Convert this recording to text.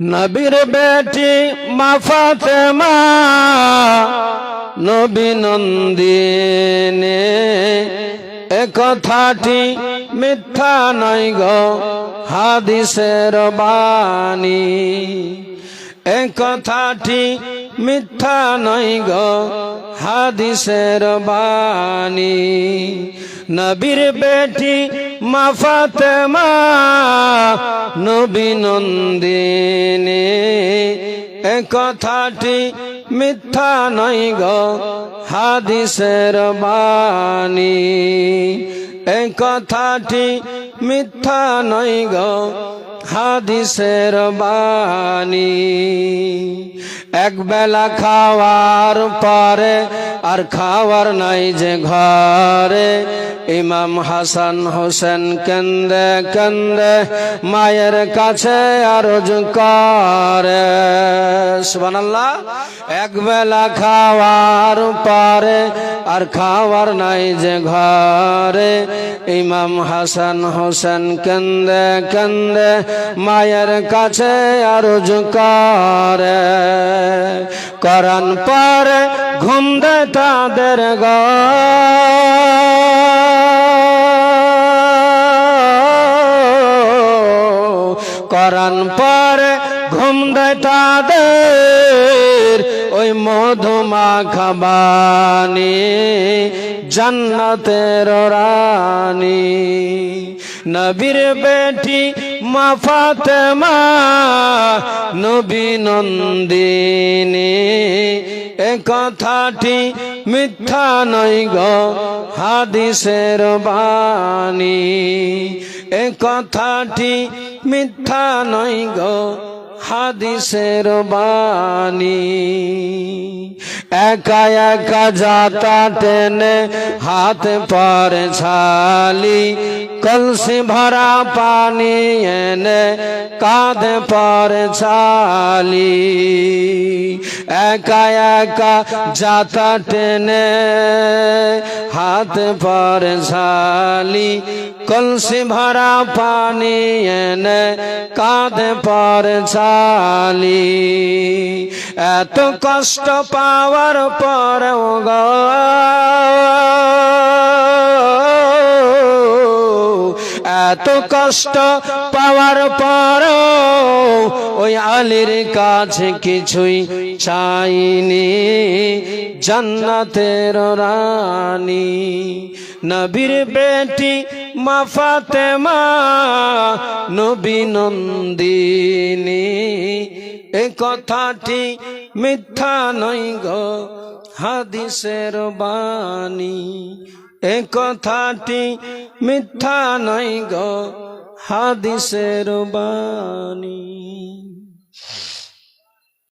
নবীর বেটি মা ফাতেমা, নবী নন্দিনে। এ কথাটি মিথ্যা নয় গো, হাদিসের বাণী। এ কথাটি মিথ্যা নয় গো, হাদিসের বাণী। নবীর বেটি মা ফাতেমা, নবী এ কথাটি মিথ্যা নয় গো, হাদিসের বাণী। এ কথাটি মিথ্যা নয় গো, হাদিসের বাণী। এক বেলা খাওয়ার পরে আর খাওয়ার নাই যে ঘরে। ইমাম হাসান হোসেন কেন্দে কেন্দে মায়ের কাছে আরজ করে। সুবহানাল্লাহ। এক বেলা খাওয়ার পরে আর খাওয়ার নাই যে ঘরে। ইমাম হাসান হোসেন কেন্দে কেন্দে মায়ের কাছে আর করে। করান পরে ঘুম দে তাদের করান পরে ঘুম দেয় ওই মধুমা খাবানি, জান্নাতের রানী। নবীর বেটি মা নবী নন্দিনী। এ কথাটি মিথ্যা নয় গ হাদিসের বাণী। এ কথাটি মিথ্যা নয় গো হাদিসের বাণী। একা একা যাতা টেনে হাত পর ছালি কলসি ভরা পানি এনে কাঁধে পর ছালি একা একা যাতা হাত পর ছালি কলসি ভরা পানি এনে কাঁধ পর ছালি এত কষ্ট পাওয়ার পর এত কষ্ট পাওয়ার পর ওই আলীর কাছে কিছুই চাইনি। জান্নাতের রানী, নবীর বেটি মা ফাতেমা, নবী নন্দিনী। এ কথাটি মিথ্যা নয় গো, হাদিসের বাণী। এ কথাটি মিথ্যা নয় গো হাদিসের বাণী।